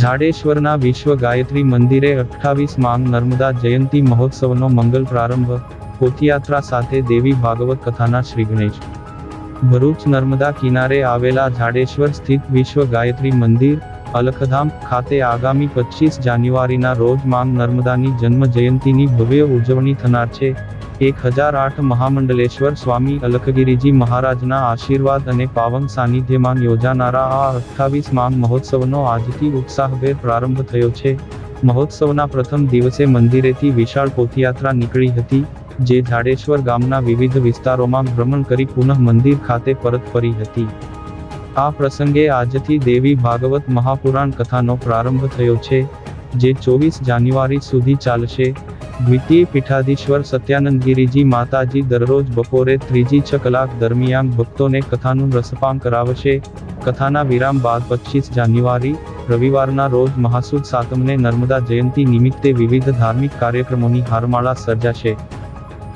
જાડેશ્વરના વિશ્વ ગાયત્રી મંદિરે અઠ્ઠાવીસ માંગ નર્મદા જયંતી મહોત્સવનો મંગલ પ્રારંભ, પોથયાત્રા સાથે દેવી ભાગવત કથાના શ્રી ગણેશ. ભરૂચ નર્મદા કિનારે આવેલા જાડેશ્વર સ્થિત વિશ્વ ગાયત્રી મંદિર, અલખધામ ખાતે આગામી પચીસ જાન્યુઆરીના રોજ માંગ નર્મદાની જન્મ જયંતિની ભવ્ય ઉજવણી થનાર છે. એક હજાર આઠ મહામંડલેશ્વર સ્વામી અલખગીરીજી મહારાજના આશીર્વાદ અને પાવન સાનિધ્યમાં યોજાનારા આ અઠ્ઠાવીસ માંગ મહોત્સવનો આજથી ઉત્સાહભેર પ્રારંભ થયો છે. મહોત્સવના પ્રથમ દિવસે મંદિરેથી વિશાળ પોથયાત્રા નીકળી હતી, જે જાડેશ્વર ગામના વિવિધ વિસ્તારોમાં ભ્રમણ કરી પુનઃ મંદિર ખાતે પરત ફરી હતી. આ પ્રસંગે આજથી દેવી ભાગવત મહાપુરાણ કથાનો પ્રારંભ થયો છે, જે ચોવીસ જાન્યુઆરી સુધી ચાલશે. દ્વિતીય પીઠાધીશ્વર સત્યાનંદગીરીજી માતાજી દરરોજ બપોરે ત્રીજી છ કલાક દરમિયાન ભક્તોને કથાનું રસપાન કરાવશે. કથાના વિરામ બાદ પચીસ જાન્યુઆરી, રવિવારના રોજ મહાસુદ સાતમને નર્મદા જયંતિ નિમિત્તે વિવિધ ધાર્મિક કાર્યક્રમોની હારમાળા સર્જાશે.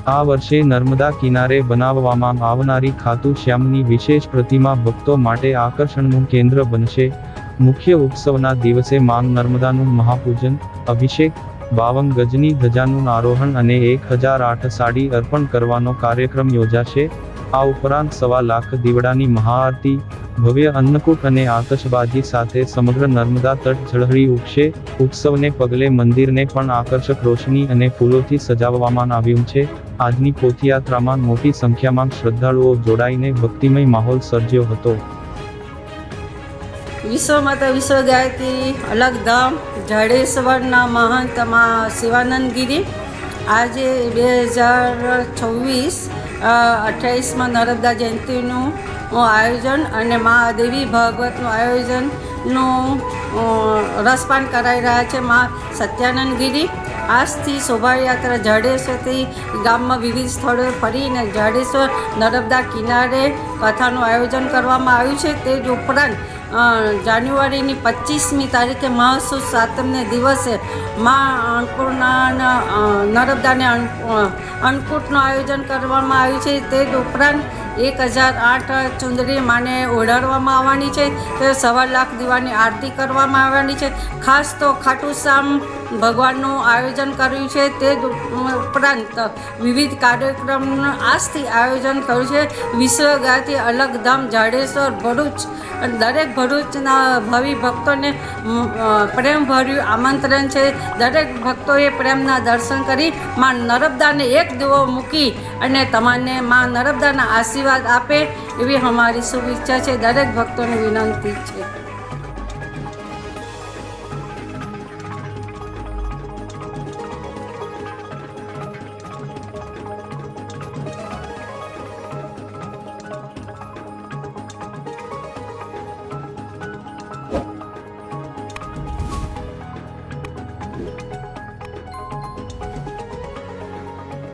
આ વર્ષે નર્મદા કિનારે બનાવવામાં આવનારી ખાતુ શ્યામની વિશેષ પ્રતિમા ભક્તો માટે આકર્ષણનું કેન્દ્ર બનશે. મુખ્ય ઉત્સવના દિવસે માંગ નર્મદાનું મહાપૂજન, અભિષેક બાવન ગજની ધજાનું આરોહણ અને એક હજાર આઠ સાડી અર્પણ કરવાનો કાર્યક્રમ યોજાશે. આ ઉપરાંત સવા લાખ દીવડાની મહાઆરતી, ભવ્ય અન્નકૂટ અને આતશબાજી સાથે સમગ્ર નર્મદા તટ ઝળહળી ઉઠશે. ઉત્સવને પગલે મંદિરને પણ આકર્ષક રોશની અને ફૂલોથી સજાવવામાં આવ્યું છે. આજની પોથયાત્રામાં મોટી સંખ્યામાં શ્રદ્ધાળુઓ જોડાઈને ભક્તિમય માહોલ સર્જ્યો હતો. વિશ્વ માતા વિશ્વ ગાયત્રી અલગધામ જાડેશ્વરના મહંતમાં શિવાનંદગીરી. આજે બે હજાર છવ્વીસ અઠ્યાવીસમાં નર્મદા જયંતિનું આયોજન અને મહાદેવી ભાગવતનું આયોજનનું રસપાન કરાઈ રહ્યા છે મા સત્યાનંદગીરી. આજથી શોભાયાત્રા જાડેશ્વરથી ગામમાં વિવિધ સ્થળોએ ફરીને જાડેશ્વર નર્મદા કિનારે કથાનું આયોજન કરવામાં આવ્યું છે. તે જ ઉપરાંત જાન્યુઆરીની પચીસમી તારીખે મહાસુદ સાતમને દિવસે મા અન્નપૂર્ણા નર્મદાને અન્ન- અન્નકૂટનું આયોજન કરવામાં આવ્યું છે. તે જ ઉપરાંત એક હજાર આઠ ચુંદડી માને ઓઢાડવામાં આવવાની છે. તે સવા લાખ દીવાની આરતી કરવામાં આવવાની છે. ખાસ તો ખાટુ શ્યામ ભગવાનનું આયોજન કર્યું છે. તે ઉપરાંત વિવિધ કાર્યક્રમનું આજથી આયોજન થયું છે. વિશ્વ ગાયથી અલગ જાડેશ્વર ભરૂચ અને દરેક ભરૂચના ભાવિ ભક્તોને પ્રેમભર્યું આમંત્રણ છે. દરેક ભક્તોએ પ્રેમના દર્શન કરી માં નર્મદાને એક દીવો મૂકી અને તમને માં નર્મદાના આશીર્વાદ આપે એવી અમારી શુભેચ્છા છે. દરેક ભક્તોની વિનંતી છે.